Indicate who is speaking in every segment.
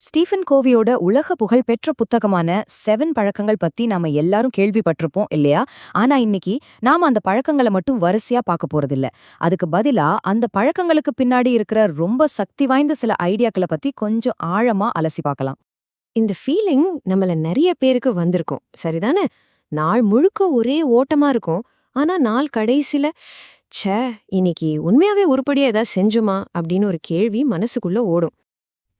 Speaker 1: Stephen கோவியோட உலக புகழ் பெற்ற புத்தகமான செவன் பழக்கங்கள் பத்தி நாம எல்லாரும் கேள்விப்பட்டிருப்போம் இல்லையா? ஆனா இன்னைக்கு நாம அந்த பழக்கங்களை மட்டும் வரிசையா பார்க்க போறதில்ல. அதுக்கு பதிலா அந்த பழக்கங்களுக்கு பின்னாடி இருக்கிற ரொம்ப சக்தி வாய்ந்த சில ஐடியாக்களை பத்தி கொஞ்சம் ஆழமா அலசி பார்க்கலாம்.
Speaker 2: இந்த ஃபீலிங் நம்மள நிறைய பேருக்கு வந்திருக்கும். சரிதானே? நாள் முழுக்க ஒரே ஓட்டமா இருக்கும். ஆனா நாள் கடைசில ச்சே இன்னைக்கு உண்மையாவே உருப்படியா ஏதாவது செஞ்சுமா? அப்படின்னு ஒரு கேள்வி மனசுக்குள்ள ஓடும்.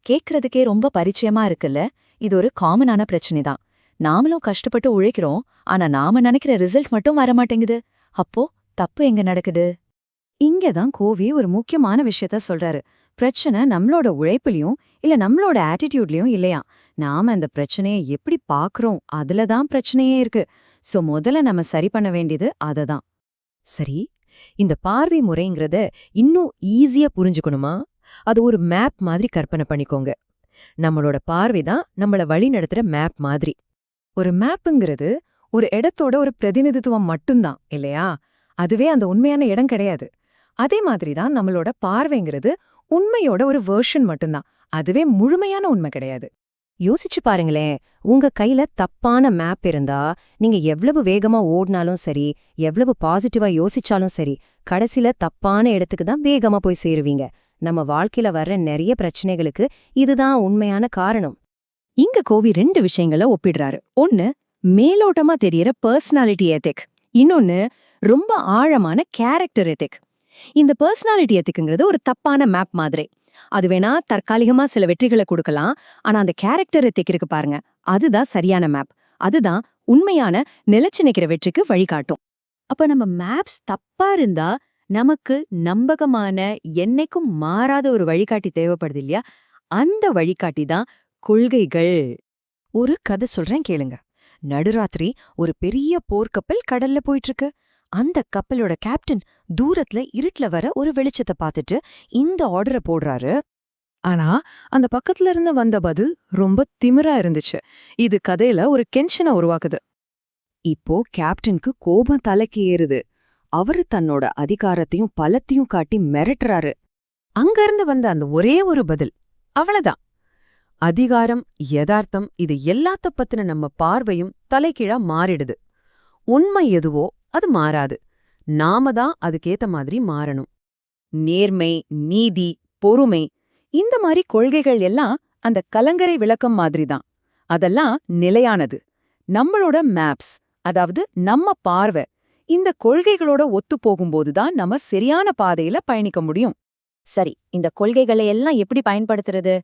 Speaker 1: கேட்கறதுக்கே ரொம்ப பரிச்சயமா இருக்குல்ல? இது ஒரு காமனான பிரச்சனை தான் நாமளும் கஷ்டப்பட்டு உழைக்கிறோம் ஆனா நாம நினைக்கிற ரிசல்ட் மட்டும் வர மாட்டேங்குது. அப்போ தப்பு எங்க நடக்குது? இங்கதான் கோவி ஒரு முக்கியமான விஷயத்த சொல்றாரு. பிரச்சனை நம்மளோட உழைப்புலயும் இல்ல நம்மளோட ஆட்டிடியூட்லயும் இல்லையா? நாம அந்த பிரச்சனையை எப்படி பாக்குறோம்? அதுல தான் பிரச்சனையே இருக்கு. சோ முதல்ல நம்ம சரி பண்ண வேண்டியது அததான்.
Speaker 2: சரி இந்த பார்வை முறைங்கிறத இன்னும் ஈஸியா புரிஞ்சுக்கணுமா? அது ஒரு மேப் மாதிரி கற்பனை பண்ணிக்கோங்க. நம்மளோட பார்வை தான் நம்மள வழி நடத்துற மேப் மாதிரி.
Speaker 1: ஒரு மேப்புங்கிறது ஒரு இடத்தோட ஒரு பிரதிநிதித்துவம் மட்டும்தான் இல்லையா? அதுவே அந்த உண்மையான இடம் கிடையாது. அதே மாதிரி தான் நம்மளோட பார்வைங்கிறது உண்மையோட ஒரு வெர்ஷன் மட்டும்தான். அதுவே முழுமையான உண்மை கிடையாது. யோசிச்சு பாருங்களேன் உங்க கையில தப்பான மேப் இருந்தா நீங்க எவ்வளவு வேகமா ஓடினாலும் சரி எவ்வளவு பாசிட்டிவா யோசிச்சாலும் சரி கடைசில தப்பான இடத்துக்கு தான் வேகமா போய் சேருவீங்க. நம்ம வாழ்க்கையில வர்ற நிறைய பிரச்சனைகளுக்கு இதுதான் உண்மையான காரணம். இங்க கோவி ரெண்டு விஷயங்கள ஒப்பிடுறாரு. ஒன்னு மேலோட்டமா தெரியற பர்சனாலிட்டி எத்திக் இன்னொன்னு ரொம்ப ஆழமான கேரக்டர் எத்திக் இந்த பர்சனாலிட்டி எத்திக்ங்கிறது ஒரு தப்பான மேப் மாதிரி. அது வேணா தற்காலிகமா சில வெற்றிகளை கொடுக்கலாம். ஆனா அந்த கேரக்டர் எத்திக் இருக்கு பாருங்க. அதுதான் சரியான மேப் அதுதான் உண்மையான நிலைச்சு நிக்கிற வெற்றிக்கு வழிகாட்டும். அப்ப நம்ம மேப்ஸ் தப்பா இருந்தா நமக்கு நம்பகமான என்னைக்கும் மாறாத ஒரு வழிகாட்டி தேவைப்படுது இல்லையா? அந்த வழிகாட்டி தான் கொள்கைகள். ஒரு கதை சொல்றேன் கேளுங்க. நடுராத்திரி ஒரு பெரிய போர்க்கப்பல் கடல்ல போயிட்டு இருக்கு அந்த கப்பலோட கேப்டன் தூரத்துல இருட்டுல வர ஒரு வெளிச்சத்தை பார்த்துட்டு இந்த ஆர்டரை போடுறாரு. ஆனா அந்த பக்கத்துல இருந்து வந்த பதில் ரொம்ப திமிரா இருந்துச்சு. இது கதையில ஒரு கென்ஷனை உருவாக்குது. இப்போ கேப்டனுக்கு கோபம் தலைக்கு ஏறுது. அவரு தன்னோட அதிகாரத்தையும் பலத்தையும் காட்டி மிரட்டுறாரு. அங்க இருந்து வந்த அந்த ஒரே ஒரு பதில் அவ்வளவுதான். அதிகாரம் யதார்த்தம் இது எல்லாத்த பத்தின நம்ம பார்வையும் தலைகீழா மாறிடுது. உண்மை எதுவோ அது மாறாது. நாம தான் அதுக்கேத்த மாதிரி மாறணும். நேர்மை நீதி பொறுமை இந்த மாதிரி கொள்கைகள் எல்லாம் அந்த கலங்கரை விளக்கம் மாதிரி தான். அதெல்லாம் நிலையானது. நம்மளோட மேப்ஸ் அதாவது நம்ம பார்வை இந்த கொள்கைகளோட ஒத்து போகும்போது தான் நம்ம சரியான பாதையில பயணிக்க முடியும். சரி இந்த கொள்கைகளை எல்லாம் எப்படி பயன்படுத்துறது?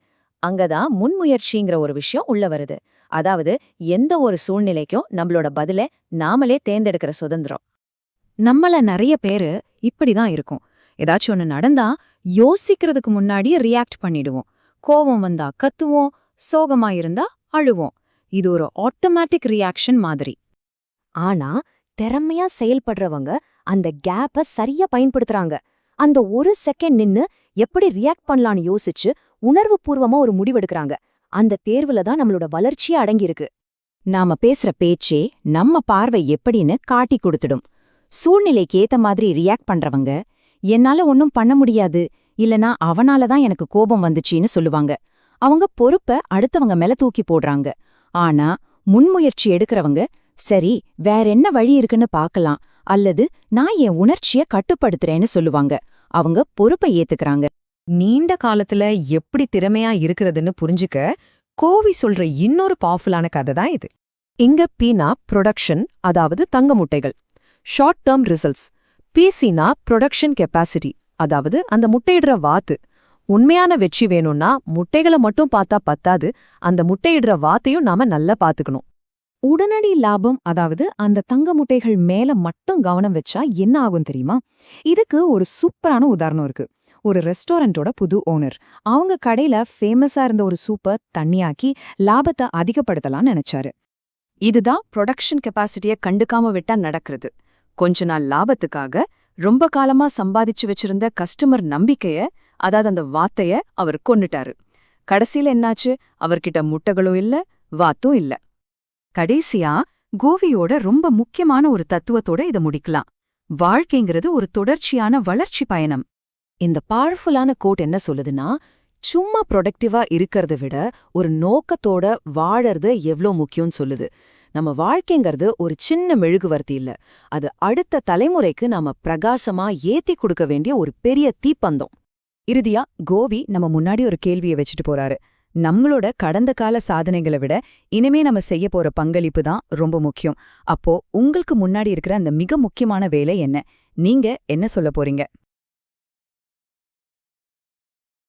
Speaker 1: அங்கதான் முன்முயற்சிங்கிற ஒரு விஷயம் உள்ள வருது. அதாவது எந்த ஒரு சூழ்நிலைக்கும் நம்மளோட பதில நாமளே தேர்ந்தெடுக்கிற சுதந்திரம். நம்மள நிறைய பேரு இப்படிதான் இருக்கும். ஏதாச்சும் ஒண்ணு நடந்தா யோசிக்கிறதுக்கு முன்னாடி ரியாக்ட் பண்ணிடுவோம். கோபம் வந்தா கத்துவோம் சோகமா இருந்தா அழுவோம். இது ஒரு ஆட்டோமேட்டிக் ரியாக்ஷன் மாதிரி. ஆனா திறமையா செயல்படுறவங்க அந்த கேப்ப சரியா பயன்படுத்துறாங்க. அந்த ஒரு செகண்ட் நின்னு எப்படி ரியாக்ட் பண்ணலான்னு யோசிச்சு உணர்வுபூர்வமா ஒரு முடிவெடுக்கறாங்க. அந்த தேர்வுல தான் நம்மளோட வளர்ச்சியே அடங்கியிருக்கு. நாம பேசுற பேச்சே நம்ம பார்வை எப்படின்னு காட்டி கொடுத்துடும். சூழ்நிலைக்கு ஏத்த மாதிரி ரியாக்ட் பண்றவங்க என்னால ஒன்னும் பண்ண முடியாது. இல்லனா அவனால தான் எனக்கு கோபம் வந்துச்சின்னு சொல்லுவாங்க. அவங்க பொறுப்ப அடுத்தவங்க மேல தூக்கி போடுறாங்க. ஆனா முன்முயற்சி எடுக்கறவங்க சரி வேற என்ன வழி இருக்குன்னு பார்க்கலாம் அல்லது நான் என் உணர்ச்சிய கட்டுப்படுத்துறேன்னு சொல்லுவாங்க. அவங்க பொறுப்பை ஏத்துக்கிறாங்க. நீண்ட காலத்துல எப்படி திறமையா இருக்கிறதுன்னு புரிஞ்சுக்க கோவி சொல்ற இன்னொரு பவர்ஃபுல்லான கதை தான் இது. இங்க பீனா ப்ரொடக்ஷன் அதாவது தங்க முட்டைகள் ஷார்ட் டேர்ம் ரிசல்ட்ஸ் பிசினா ப்ரொடக்ஷன் கெப்பாசிட்டி அதாவது அந்த முட்டையிடுற வாத்து. உண்மையான வெற்றி வேணும்னா முட்டைகளை மட்டும் பார்த்தா பத்தாது அந்த முட்டையிடுற வாத்தையும் நாம நல்லா பாத்துக்கணும் உடனடி லாபம் அதாவது அந்த தங்க முட்டைகள் மேல மட்டும் கவனம் வச்சா என்ன ஆகும் தெரியுமா? இதுக்கு ஒரு சூப்பரான உதாரணம் இருக்கு. ஒரு ரெஸ்டாரண்டோட புது ஓனர். அவங்க கடையில ஃபேமஸா இருந்த ஒரு சூப்பர் தண்ணியாக்கி லாபத்தை அதிகப்படுத்தலாம்னு நினைச்சாரு. இதுதான் ப்ரொடக்ஷன் கெப்பாசிட்டிய கண்டுக்காம விட்டா நடக்கிறது. கொஞ்ச நாள் லாபத்துக்காக ரொம்ப காலமா சம்பாதிச்சு வச்சிருந்த கஸ்டமர் நம்பிக்கைய அதாவது அந்த வாத்தைய அவர் கொன்னுட்டாரு. கடைசியில என்னாச்சு? அவர்கிட்ட முட்டைகளும் இல்ல வாத்தும் இல்ல. கடைசியா கோவியோட ரொம்ப முக்கியமான ஒரு தத்துவத்தோட இத முடிக்கலாம். வாழ்க்கைங்கிறது ஒரு தொடர்ச்சியான வளர்ச்சி பயணம். இந்த பவர்ஃபுல்லான கோட் என்ன சொல்லுதுன்னா
Speaker 3: சும்மா ப்ரொடக்டிவா இருக்கிறத விட ஒரு நோக்கத்தோட வாழறது எவ்ளோ முக்கியம்னு சொல்லுது. நம்ம வாழ்க்கைங்கிறது ஒரு சின்ன மெழுகுவர்த்தி இல்ல. அது அடுத்த தலைமுறைக்கு நாம பிரகாசமா ஏத்தி கொடுக்க வேண்டிய ஒரு பெரிய தீப்பந்தம்.
Speaker 4: இறுதியா கோவி நம்ம முன்னாடி ஒரு கேள்வியை வச்சுட்டு போறாரு. நம்மளோட கடந்த கால சாதனைகளை விட இனிமே நம்ம செய்ய போற பங்களிப்பு தான் ரொம்ப முக்கியம். அப்போ உங்களுக்கு முன்னாடி இருக்கிற அந்த மிக முக்கியமான வேலை என்ன? நீங்க என்ன சொல்ல போறீங்க?